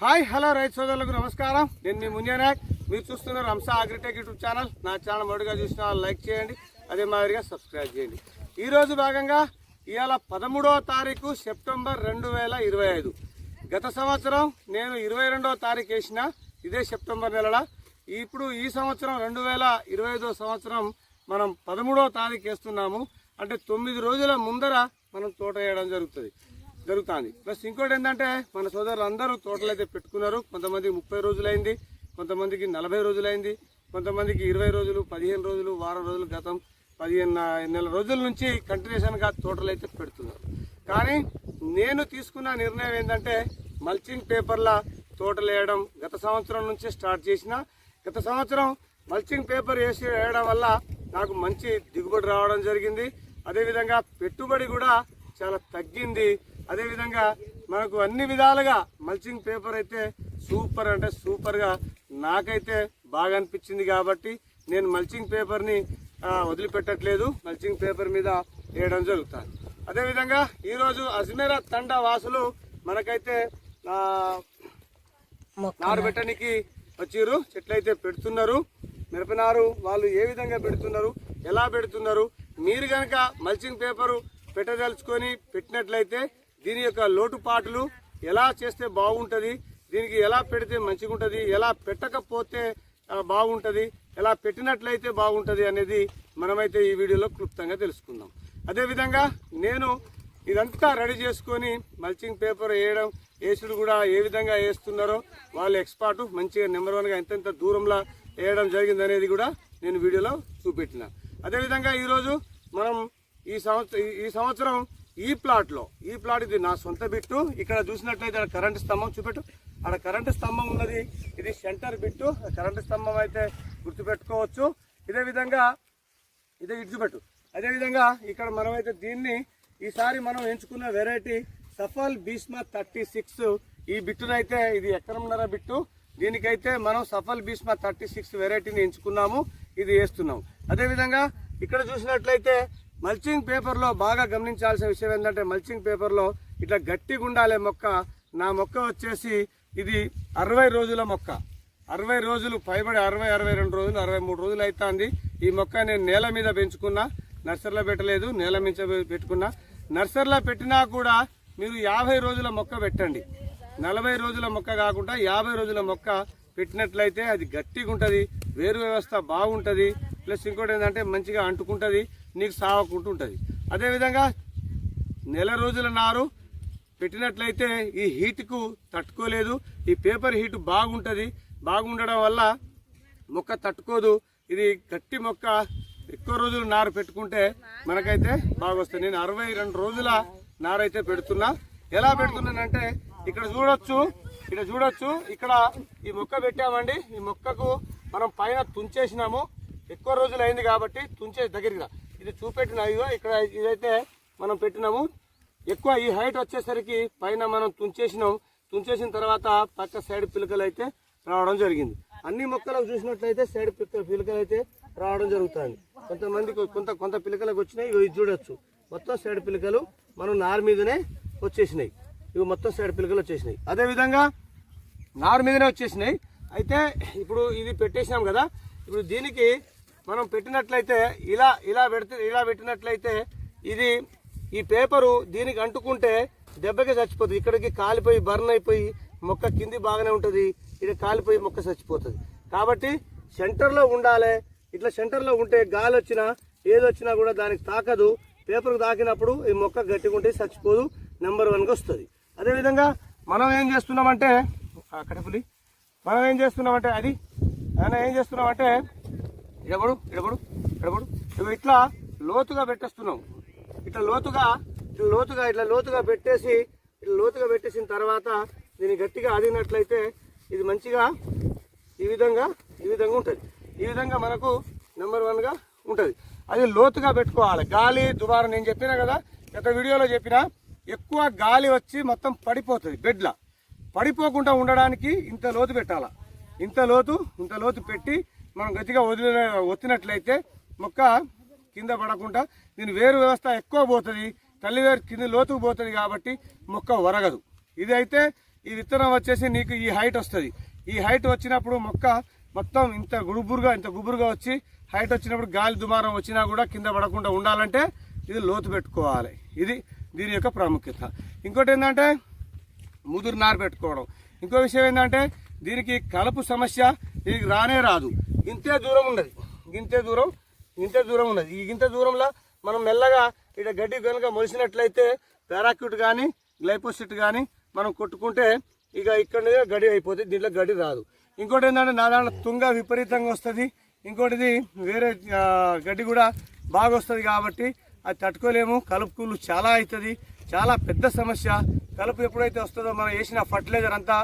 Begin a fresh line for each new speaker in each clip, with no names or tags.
Hi hello రైతు సోదరులకు నమస్కారం. నేను మీ ముంజనాయక్ మీరు చూస్తున్నారు హంస అగ్రిటెక్ యూట్యూబ్ ఛానల్. నా ఛానల్ మొదటిగా చూసిన లైక్ చేయండి అదే మాదిరిగా సబ్స్క్రైబ్ చేయండి. ఈ రోజు భాగంగా ఇవాళ పదమూడవ తారీఖు సెప్టెంబర్ రెండు వేల ఇరవై ఐదు. గత సంవత్సరం నేను ఇరవై రెండవ తారీఖు వేసిన ఇదే సెప్టెంబర్ నెలల. ఇప్పుడు ఈ సంవత్సరం రెండు వేల ఇరవై ఐదో సంవత్సరం మనం పదమూడవ తారీఖు వేస్తున్నాము. అంటే తొమ్మిది రోజుల ముందర మనం తోట వేయడం జరుగుతుంది. జరుగుతుంది. ప్లస్ ఇంకోటి ఏంటంటే మన సోదరులు అందరూ తోటలు అయితే పెట్టుకున్నారు. కొంతమందికి ముప్పై రోజులైంది కొంతమందికి నలభై రోజులైంది కొంతమందికి ఇరవై రోజులు పదిహేను రోజులు వారం రోజులు గతం పదిహేను నెల రోజుల నుంచి కంటిన్యూషన్గా తోటలు అయితే పెడుతున్నారు. కానీ నేను తీసుకున్న నిర్ణయం ఏంటంటే మల్చింగ్ పేపర్ల తోటలు వేయడం గత సంవత్సరం నుంచి స్టార్ట్ చేసిన గత సంవత్సరం మల్చింగ్ పేపర్ వేసి వేయడం వల్ల నాకు మంచి దిగుబడి రావడం జరిగింది. అదేవిధంగా పెట్టుబడి కూడా చాలా తగ్గింది. అదేవిధంగా మనకు అన్ని విధాలుగా మల్చింగ్ పేపర్ అయితే సూపర్ అంటే సూపర్గా నాకైతే బాగా అనిపించింది కాబట్టి నేను మల్చింగ్ పేపర్ని వదిలిపెట్టట్లేదు. మల్చింగ్ పేపర్ మీద వేయడం జరుగుతుంది అదేవిధంగా ఈరోజు అజ్మీరా తండా వాసులు మనకైతే నారు పెట్టడానికి వచ్చిర్రు. చెట్లయితే పెడుతున్నారు. మిరపనారు వాళ్ళు ఏ విధంగా పెడుతున్నారు ఎలా పెడుతున్నారు మీరు కనుక మల్చింగ్ పేపరు పెట్టదలుచుకొని పెట్టినట్లయితే దీని యొక్క లోటుపాట్లు ఎలా చేస్తే బాగుంటుంది దీనికి ఎలా పెడితే మంచిగా ఉంటుంది ఎలా పెట్టకపోతే బాగుంటుంది ఎలా పెట్టినట్లయితే బాగుంటుంది అనేది మనమైతే ఈ వీడియోలో క్లుప్తంగా తెలుసుకుందాం. అదేవిధంగా నేను ఇదంతా రెడీ చేసుకొని మల్చింగ్ పేపర్ వేయడం వేసుడు కూడా ఏ విధంగా వేస్తున్నారో వాళ్ళు ఎక్స్పర్ట్ మంచిగా నెంబర్ వన్గా ఎంతెంత దూరంలో వేయడం జరిగింది అనేది కూడా నేను వీడియోలో చూపెట్టిన. అదేవిధంగా ఈరోజు మనం ఈ సంవత్సరం ఈ సంవత్సరం ఈ ప్లాట్లో ఈ ప్లాట్ ఇది నా సొంత బిట్టు. ఇక్కడ చూసినట్లయితే కరెంటు స్తంభం చూపెట్టు. అక్కడ కరెంటు స్తంభం ఉన్నది. ఇది సెంటర్ బిట్టు. ఆ కరెంటు స్తంభం అయితే గుర్తుపెట్టుకోవచ్చు. ఇదే విధంగా ఇదే ఇడిచిపెట్టు అదేవిధంగా ఇక్కడ మనమైతే దీన్ని ఈసారి మనం ఎంచుకున్న variety Safal Bhishma thirty six. ఈ బిట్టునైతే ఇది ఎకరంన్నర బిట్టు. దీనికైతే మనం సఫల్ భీష్మ థర్టీ సిక్స్ వెరైటీని ఎంచుకున్నాము. ఇది వేస్తున్నాం అదేవిధంగా ఇక్కడ చూసినట్లయితే మల్చింగ్ పేపర్లో బాగా గమనించాల్సిన విషయం ఏంటంటే మల్చింగ్ పేపర్లో ఇట్లా గట్టిగా ఉండాలి మొక్క. నా మొక్క వచ్చేసి ఇది అరవై రోజుల మొక్క. అరవై రోజులు పైబడి అరవై అరవై రెండు రోజులు అరవై మూడు రోజులు అవుతుంది ఈ మొక్క నేను నేల మీద పెంచుకున్నా. నర్సరీలో పెట్టలేదు నేల మీద పెట్టుకున్నా. నర్సరీలో పెట్టినా కూడా మీరు యాభై రోజుల మొక్క పెట్టండి. నలభై రోజుల మొక్క కాకుండా యాభై రోజుల మొక్క పెట్టినట్లయితే అది గట్టిగా ఉంటుంది వేరు వ్యవస్థ బాగుంటుంది. ప్లస్ ఇంకోటి ఏంటంటే మంచిగా అంటుకుంటుంది. నీకు సావకుంటూ ఉంటుంది అదేవిధంగా నెల రోజుల నారు పెట్టినట్లయితే ఈ హీట్కు తట్టుకోలేదు. ఈ పేపర్ హీట్ బాగుంటుంది. బాగుండడం వల్ల మొక్క తట్టుకోదు. ఇది గట్టి మొక్క. ఎక్కువ రోజులు నారు పెట్టుకుంటే మనకైతే బాగా వస్తుంది నేను అరవై రెండు రోజుల నారైతే పెడుతున్నా. ఎలా పెడుతున్నానంటే ఇక్కడ చూడొచ్చు. ఇక్కడ చూడొచ్చు. ఇక్కడ ఈ మొక్క పెట్టామండి. ఈ మొక్కకు మనం పైన తుంచేసినాము. ఎక్కువ రోజులు అయింది కాబట్టి తుంచే దగ్గరగా ఇది చూపెట్టిన ఇదిగో ఇక్కడ ఇదైతే మనం పెట్టినాము. ఎక్కువ ఈ హైట్ వచ్చేసరికి పైన మనం తుంచేసినాం. తుంచేసిన తర్వాత పక్క సైడ్ పిలకలు అయితే రావడం జరిగింది. అన్ని మొక్కలకు చూసినట్లయితే సైడ్ పిక్క పిలకలు అయితే రావడం జరుగుతుంది. కొంతమందికి కొంత కొంత పిలకలకు వచ్చినాయి ఇవి చూడొచ్చు. మొత్తం సైడ్ పిలకలు మనం నారు మీదనే వచ్చేసినాయి. ఇవి మొత్తం సైడ్ పిలకలు వచ్చేసినాయి. అదేవిధంగా నారు మీదనే వచ్చేసినాయి. అయితే ఇప్పుడు ఇది పెట్టేసినాం కదా. ఇప్పుడు దీనికి మనం పెట్టినట్లయితే ఇలా ఇలా పెడితే ఇలా పెట్టినట్లయితే ఇది ఈ పేపరు దీనికి అంటుకుంటే దెబ్బకి చచ్చిపోతుంది. ఇక్కడికి కాలిపోయి బర్న్ అయిపోయి మొక్క కింది బాగానే ఉంటుంది. ఇది కాలిపోయి మొక్క చచ్చిపోతుంది. కాబట్టి సెంటర్లో ఉండాలి ఇట్లా సెంటర్లో ఉంటే గాలి వచ్చినా ఏది వచ్చినా కూడా దానికి తాకదు. పేపర్కు తాకినప్పుడు ఈ మొక్క గట్టిగా ఉంటే చచ్చిపోదు. నెంబర్ వన్కి వస్తుంది. అదేవిధంగా మనం ఏం చేస్తున్నామంటే కడపులి మనం ఏం చేస్తున్నామంటే అది మనం ఏం చేస్తున్నామంటే ఇడబడు ఇడబడు ఇడబడు నువ్వు ఇట్లా లోతుగా పెట్టేస్తున్నాం ఇట్లా లోతుగా ఇట్లా లోతుగా ఇట్లా లోతుగా పెట్టేసి ఇట్లా లోతుగా పెట్టేసిన తర్వాత దీన్ని గట్టిగా ఆదినట్లయితే ఇది మంచిగా ఈ విధంగా ఈ విధంగా ఉంటుంది. ఈ విధంగా మనకు నెంబర్ వన్గా ఉంటుంది. అది లోతుగా పెట్టుకోవాలి. గాలి దుబారా నేను చెప్పినా కదా గత వీడియోలో చెప్పిన ఎక్కువ గాలి వచ్చి మొత్తం పడిపోతుంది బెడ్లా. పడిపోకుండా ఉండడానికి ఇంత లోతు పెట్టాలా? ఇంత లోతు ఇంత లోతు పెట్టి మనం గట్టిగా వదిలి ఒత్తినట్లయితే మొక్క కింద పడకుండా దీని వేరు వ్యవస్థ ఎక్కువ పోతుంది తల్లి వేరు కింద లోతుకు పోతుంది కాబట్టి మొక్క వరగదు. ఇది అయితే ఈ విత్తనం వచ్చేసి నీకు ఈ హైట్ వస్తుంది. ఈ హైట్ వచ్చినప్పుడు మొక్క మొత్తం ఇంత గుబురుగా ఇంత గుబురుగా వచ్చి హైట్ వచ్చినప్పుడు గాలి దుమారం వచ్చినా కూడా కింద పడకుండా ఉండాలంటే ఇది లోతు పెట్టుకోవాలి. ఇది దీని యొక్క ప్రాముఖ్యత. ఇంకోటి ఏంటంటే ముదురు నారు పెట్టుకోవడం. ఇంకో విషయం ఏంటంటే దీనికి కలుపు సమస్య దీనికి రానే రాదు. ఇంతే దూరం ఉన్నది. ఇంతే దూరం ఇంతే దూరం ఉన్నది. ఈ ఇంత దూరంలో మనం మెల్లగా ఇక్కడ గడ్డి కనుక మొలిసినట్లయితే పారాక్యూట్ కానీ గ్లైపోసిట్ కానీ మనం కొట్టుకుంటే ఇక ఇక్కడ గడి అయిపోతుంది దీంట్లో గడి రాదు. ఇంకోటి ఏంటంటే నా తుంగ విపరీతంగా వస్తుంది. ఇంకోటిది వేరే గడ్డి కూడా బాగా వస్తుంది కాబట్టి అది తట్టుకోలేము. కలుపు కూలు చాలా అవుతుంది. చాలా పెద్ద సమస్య. కలుపు ఎప్పుడైతే వస్తుందో మనం వేసిన ఫర్టిలైజర్ అంతా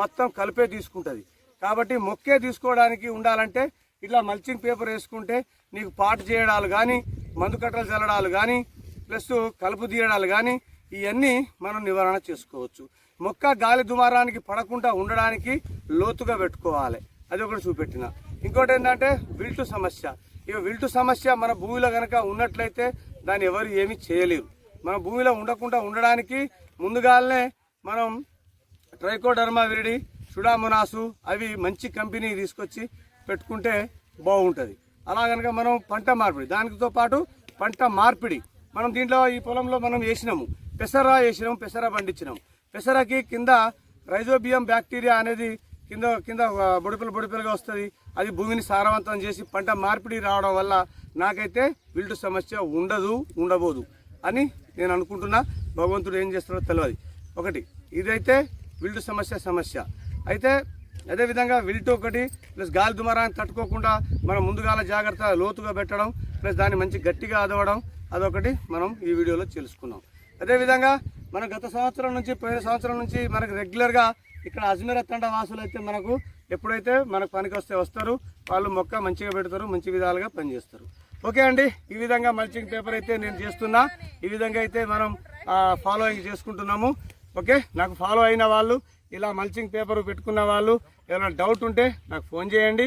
మొత్తం కలిపే తీసుకుంటుంది. కాబట్టి మొక్కే తీసుకోవడానికి ఉండాలంటే ఇట్లా మల్చింగ్ పేపర్ వేసుకుంటే నీకు పాటు చేయడాలు కానీ మందు కట్టలు చల్లడాలు కానీ ప్లస్ కలుపు తీయడాలు కానీ ఇవన్నీ మనం నివారణ చేసుకోవచ్చు. మొక్క గాలి దుమారానికి పడకుండా ఉండడానికి లోతుగా పెట్టుకోవాలి. అది ఒకటి చూపెట్టిన. ఇంకోటి ఏంటంటే విల్టు సమస్య. ఇక విల్టు సమస్య మన భూమిలో కనుక ఉన్నట్లయితే దాన్ని ఎవరు ఏమీ చేయలేరు. మన భూమిలో ఉండకుండా ఉండడానికి ముందుగానే మనం ట్రైకోడర్మా విరిడి సుడామొనాసు అవి మంచి కంపెనీ తీసుకొచ్చి పెట్టుకుంటే బాగుంటుంది. అలా కనుక మనం పంట మార్పిడి దానితో పాటు పంట మార్పిడి మనం దీంట్లో ఈ పొలంలో మనం వేసినాము. పెసర వేసినాము పెసర పండించినాము పెసరకి కింద రైజోబియం బ్యాక్టీరియా అనేది కింద కింద బొడిపిలు బొడిపిలుగా వస్తుంది. అది భూమిని సారవంతం చేసి పంట మార్పిడి రావడం వల్ల నాకైతే విల్టు సమస్య ఉండదు ఉండబోదు అని నేను అనుకుంటున్నా. భగవంతుడు ఏం చేస్తాడో తెలియదు ఒకటి ఇదైతే విల్టు సమస్య సమస్య. అయితే అదేవిధంగా విల్టు ఒకటి ప్లస్ గాలి దుమారాన్ని తట్టుకోకుండా మనం ముందుగాల జాగ్రత్త లోతుగా పెట్టడం ప్లస్ దాన్ని మంచి గట్టిగా అదవడం అదొకటి మనం ఈ వీడియోలో తెలుసుకున్నాం. అదేవిధంగా మన గత సంవత్సరం నుంచి పోయిన సంవత్సరం నుంచి మనకు రెగ్యులర్గా ఇక్కడ అజ్మీర్ తండ వాసులు అయితే మనకు ఎప్పుడైతే మనకు పనికి వస్తే వస్తారు వాళ్ళు మొక్క మంచిగా పెడతారు మంచి విధాలుగా పనిచేస్తారు. ఓకే అండి ఈ విధంగా మల్చింగ్ పేపర్ అయితే నేను చేస్తున్నా. ఈ విధంగా అయితే మనం ఫాలోయింగ్ చేసుకుంటున్నాము. ఓకే నాకు ఫాలో అయిన వాళ్ళు ఇలా మల్చింగ్ పేపర్ పెట్టుకున్న వాళ్ళు ఏమైనా డౌట్ ఉంటే నాకు ఫోన్ చేయండి.